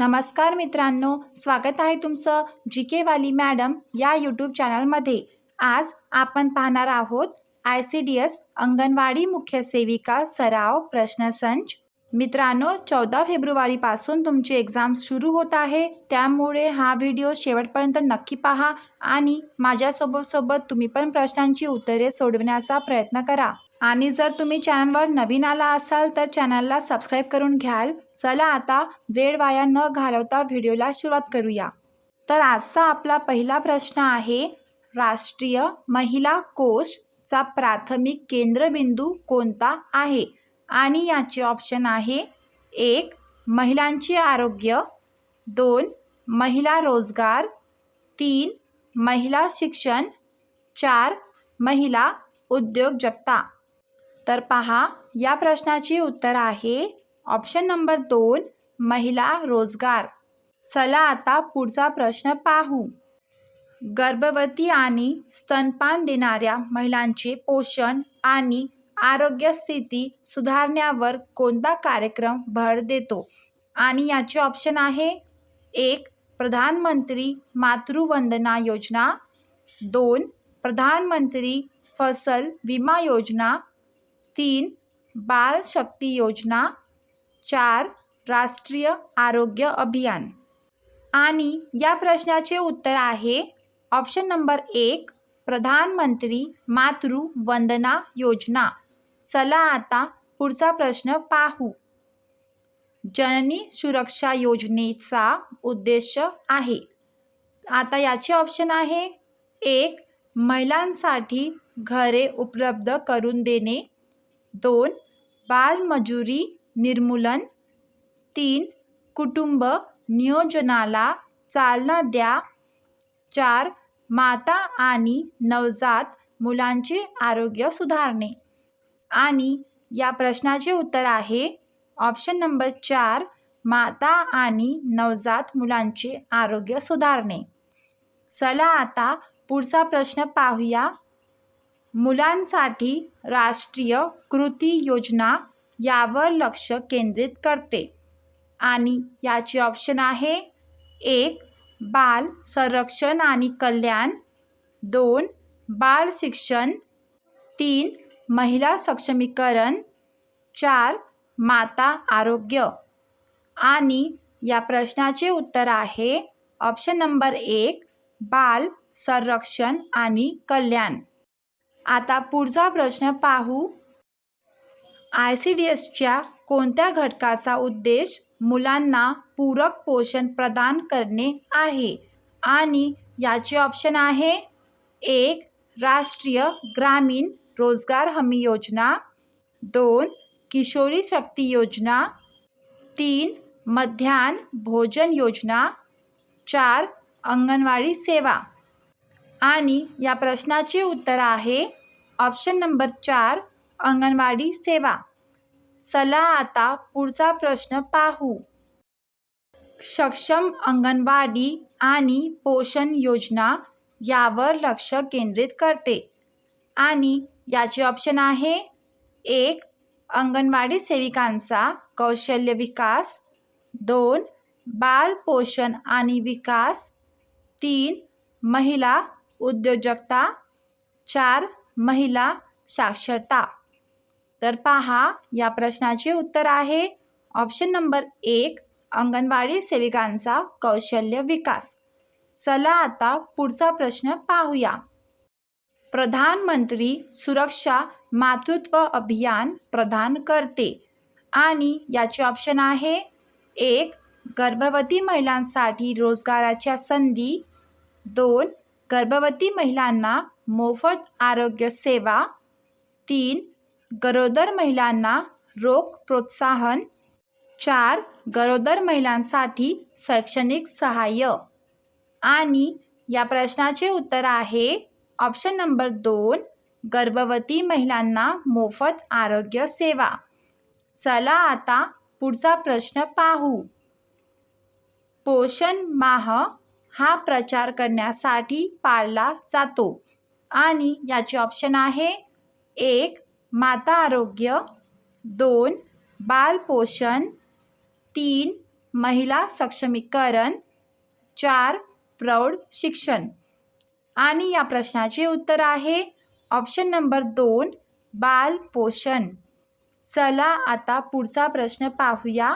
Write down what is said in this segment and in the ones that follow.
नमस्कार मित्रांनो स्वागत आहे तुमचं जी के वाली मॅडम या यूट्यूब चॅनलमध्ये. आज आपण पाहणार आहोत I C D S anganwadi मुख्य सेविका सराव प्रश्नसंच मित्रांनो चौदा फेब्रुवारीपासून तुमची एक्झाम सुरू होत आहे. त्यामुळे हा व्हिडिओ शेवटपर्यंत नक्की पहा आणि माझ्यासोबत सोबत तुम्ही पण प्रश्नांची उत्तरे सोडवण्याचा प्रयत्न करा. आणि जर तुम्ही चॅनलवर नवीन आला असाल तर चॅनलला सबस्क्राईब करून घ्याल. चला आता वेळ वाया न घालवता व्हिडिओला सुरुवात करूया. तर आजचा आपला पहिला प्रश्न आहे राष्ट्रीय महिला कोषचा प्राथमिक केंद्रबिंदू कोणता आहे? आणि याचे ऑप्शन आहे एक महिलांचे आरोग्य दोन महिला रोजगार तीन महिला शिक्षण चार महिला उद्योजकता. तर पहा या प्रश्नाचे उत्तर आहे ऑप्शन नंबर दोन महिला रोजगार. चला आता पुढचा प्रश्न पाहू. गर्भवती आणि स्तनपान देणाऱ्या महिलांचे पोषण आणि आरोग्य स्थिती सुधारण्यावर कोणता कार्यक्रम भर देतो? आणि याचे ऑप्शन आहे एक प्रधानमंत्री मातृवंदना योजना. दोन प्रधानमंत्री फसल विमा योजना. तीन बाल शक्ती योजना. चार राष्ट्रीय आरोग्य अभियान. आणि या प्रश्नाचे उत्तर आहे ऑप्शन नंबर एक प्रधानमंत्री मातृ वंदना योजना. चला आता पुढचा प्रश्न पाहू. जननी सुरक्षा योजनेचा उद्देश आहे. आता याचे ऑप्शन आहे एक महिलांसाठी घरे उपलब्ध करून देणे. दोन बालमजुरी निर्मूलन. तीन कुटुंब नियोजनाला चालना द्या. चार माता आणि नवजात मुलांचे आरोग्य सुधारणे. आणि या प्रश्नाचे उत्तर आहे ऑप्शन नंबर चार माता आणि नवजात मुलांचे आरोग्य सुधारणे. चला आता पुढचा प्रश्न पाहूया. मुलांसाठी राष्ट्रीय कृती योजना यावर लक्ष केंद्रित करते. आणि याचे ऑप्शन आहे एक बाल संरक्षण आणि कल्याण दोन बाल शिक्षण तीन महिला सक्षमीकरण चार माता आरोग्य. आणि या प्रश्नाचे उत्तर आहे ऑप्शन नंबर एक बाल संरक्षण आणि कल्याण. आता पुढचा प्रश्न पाहू. आय सी डी एसच्या कोणत्या घटकाचा उद्देश मुलांना पूरक पोषण प्रदान करणे आहे? आणि याचे ऑप्शन आहे एक राष्ट्रीय ग्रामीण रोजगार हमी योजना दोन किशोरी शक्ती योजना तीन मध्यान्ह भोजन योजना चार अंगणवाडी सेवा. आणि या प्रश्नाचे उत्तर आहे ऑप्शन नंबर चार अंगणवाडी सेवा. चला आता पुढचा प्रश्न पाहू. सक्षम अंगणवाडी आणि पोषण योजना यावर लक्ष केंद्रित करते. आणि याचे ऑप्शन आहे एक अंगणवाडी सेविकांचा कौशल्य विकास. दोन बाल पोषण आणि विकास. तीन महिला उद्योजकता. चार महिला साक्षरता. तर पहा या प्रश्नाचे उत्तर आहे. ऑप्शन नंबर एक अंगणवाडी सेविकांचा कौशल्य विकास. चला आता पुढचा प्रश्न पाहूया. प्रधानमंत्री सुरक्षा मातृत्व अभियान प्रदान करते. आणि याचे ऑप्शन आहे. एक गर्भवती महिलांसाठी रोजगाराच्या संधी. दोन गर्भवती महिलांना मोफत आरोग्य सेवा. तीन गरोदर महिलांना रोग प्रोत्साहन. चार गरोदर महिलांसाठी शैक्षणिक सहाय्य. आणि या प्रश्नाचे उत्तर आहे ऑप्शन नंबर दोन गर्भवती महिलांना मोफत आरोग्य सेवा. चला आता पुढचा प्रश्न पाहू. पोषण माह हा प्रचार करण्यासाठी पाळला जातो. आणि याचे ऑप्शन आहे एक माता आरोग्य दोन बाल पोषण तीन महिला सक्षमीकरण चार प्रौढ शिक्षण. आणि या प्रश्नाचे उत्तर आहे ऑप्शन नंबर दोन बाल पोषण. चला आता पुढचा प्रश्न पाहूया.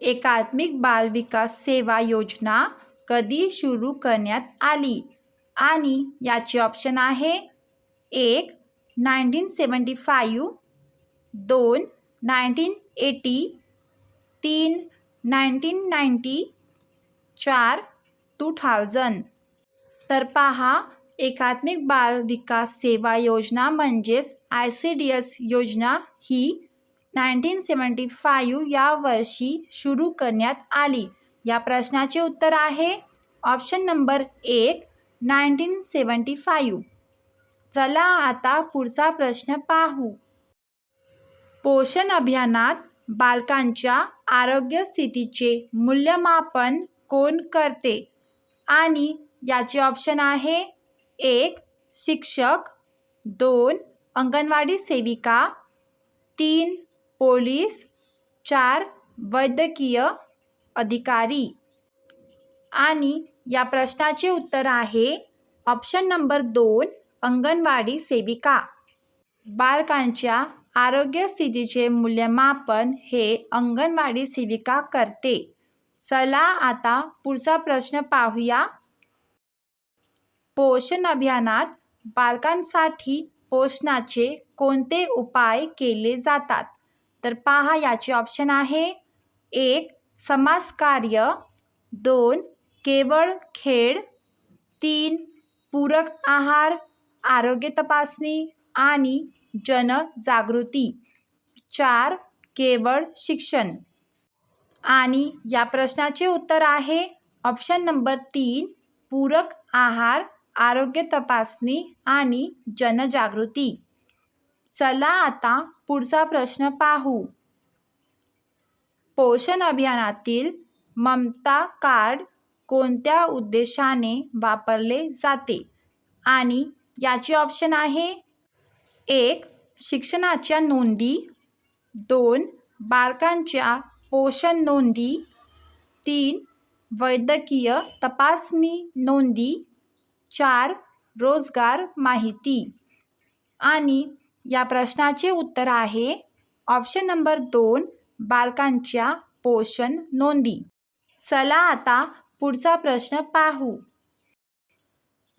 एकात्मिक बाल विकास सेवा योजना कधी सुरू करण्यात आली? आणि याचे ऑप्शन आहे एक नाईन्टीन सेवन्टी फायू दोन नाईन्टीन एटी तीन नाईन्टीन नाईन्टी चार टू थाउजंड तर पहा एकात्मिक बाल विकास सेवा योजना म्हणजेच आय सी डी एस योजना ही नाईन्टीन सेवन्टी फायू या वर्षी सुरू करण्यात आली. या प्रश्नाचे उत्तर आहे. ऑप्शन नंबर एक नाईन्टीन सेवन्टी फायू चला आता पुढचा प्रश्न पाहू. पोषण अभियानात बालकांच्या आरोग्य स्थितीचे मूल्यमापन कोण करते? आणि याचे ऑप्शन आहे एक शिक्षक दोन अंगणवाडी सेविका तीन पोलीस चार वैद्यकीय अधिकारी. आणि या प्रश्नाचे उत्तर आहे ऑप्शन नंबर दोन अंगणवाडी सेविका. बालकांच्या आरोग्य स्थितीचे मूल्यमापन हे अंगणवाडी सेविका करते. चला आता पुढचा प्रश्न पाहूया. पोषण अभियानात बालकांसाठी पोषणाचे कोणते उपाय केले जातात? तर पहा याचे ऑप्शन आहे. एक समाजकार्य. दोन केवळ खेळ. तीन पूरक आहार. आरोग्य तपासणी आणि जनजागृती. चार केवळ शिक्षण. आणि या प्रश्नाचे उत्तर आहे. ऑप्शन नंबर तीन पूरक आहार आरोग्य तपासणी आणि जनजागृती. चला आता पुढचा प्रश्न पाहू. पोषण अभियानातील ममता कार्ड कोणत्या उद्देशाने वापरले जाते? आणि याचे ऑप्शन आहे. एक शिक्षणाच्या नोंदी. दोन बालकांच्या पोषण नोंदी. तीन वैद्यकीय तपासणी नोंदी. चार रोजगार माहिती. आणि या प्रश्नाचे उत्तर आहे ऑप्शन नंबर दोन बालकांच्या पोषण नोंदी. चला आता पुढचा प्रश्न पाहू.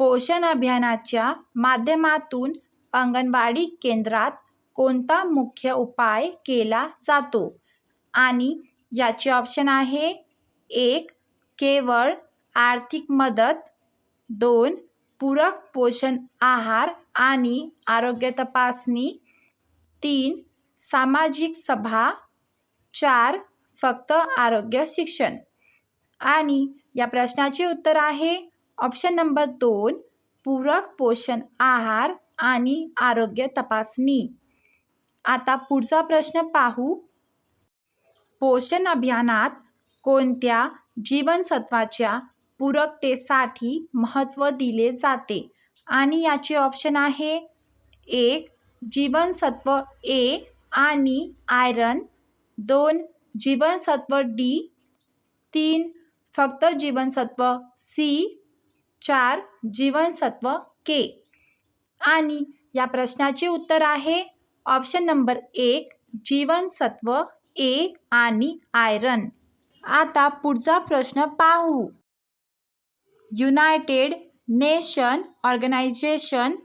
पोषण अभियानाच्या माध्यमातून अंगणवाडी केंद्रात कोणता मुख्य उपाय केला जातो? आणि याचे ऑप्शन आहे एक केवळ आर्थिक मदत दोन पूरक पोषण आहार आणि आरोग्य तपासणी तीन सामाजिक सभा चार फक्त आरोग्य शिक्षण. आणि या प्रश्नाचे उत्तर आहे ऑप्शन नंबर दोन पूरक पोषण आहार आणि आरोग्य तपासणी. आता पुढचा प्रश्न पाहू. पोषण अभियानात कोणत्या जीवनसत्वाच्या पूरकतेसाठी महत्त्व दिले जाते आणि याचे ऑप्शन आहे? एक जीवनसत्व ए आणि आयरन दोन जीवनसत्व डी तीन फक्त जीवनसत्व सी चार जीवनसत्व के. आणि या प्रश्नाचे उत्तर आहे ऑप्शन नंबर एक जीवनसत्व ए आणि आयरन. आता पुढचा प्रश्न पाहू. United Nation Organization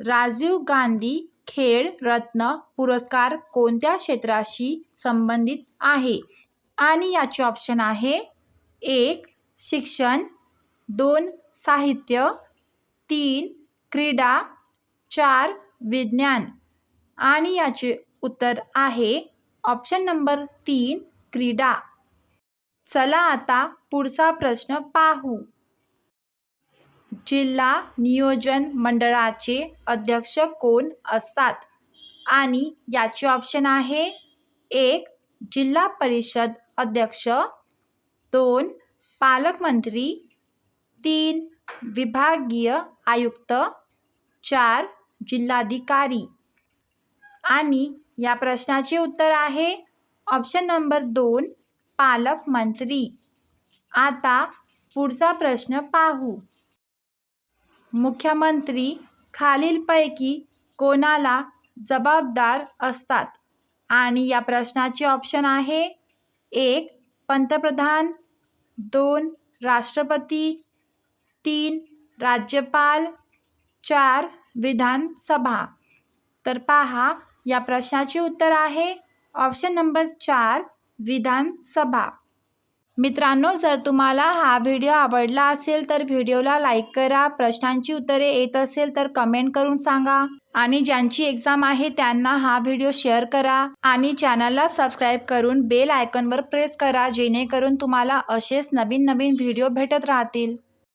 Rajiv Gandhi Khel Ratna पुरस्कार कोणत्या क्षेत्राशी संबंधित आहे? आणि याचे ऑप्शन आहे एक शिक्षण दोन साहित्य तीन क्रीडा चार विज्ञान. आणि याचे उत्तर आहे ऑप्शन नंबर तीन क्रीडा. चला आता पुढचा प्रश्न पाहू. जिल्हा नियोजन मंडळाचे अध्यक्ष कोण असतात? आणि याचे ऑप्शन आहे एक जिल्हा परिषद अध्यक्ष दोन पालकमंत्री तीन विभागीय आयुक्त चार जिल्हाधिकारी. आणि या प्रश्नाचे उत्तर आहे ऑप्शन नंबर दोन पालकमंत्री आता पुढचा प्रश्न पाहू. मुख्यमंत्री खालीलपैकी कोणाला जबाबदार असतात? आणि या प्रश्नाचे ऑप्शन आहे एक पंतप्रधान दोन राष्ट्रपती तीन राज्यपाल चार विधानसभा. तर पहा या प्रश्नाचे उत्तर आहे. ऑप्शन नंबर चार विधानसभा. मित्रांनो जर तुम्हाला हा व्हिडिओ आवडला असेल तर व्हिडिओला लाईक करा. प्रश्नांची उत्तरे येत असेल तर कमेंट करून सांगा. आणि ज्यांची एक्झाम आहे त्यांना हा व्हिडिओ शेअर करा. आणि चॅनलला सबस्क्राईब करून बेल आयकॉनवर प्रेस करा जेणेकरून तुम्हाला असेच नवीन नवीन व्हिडिओ भेटत राहतील.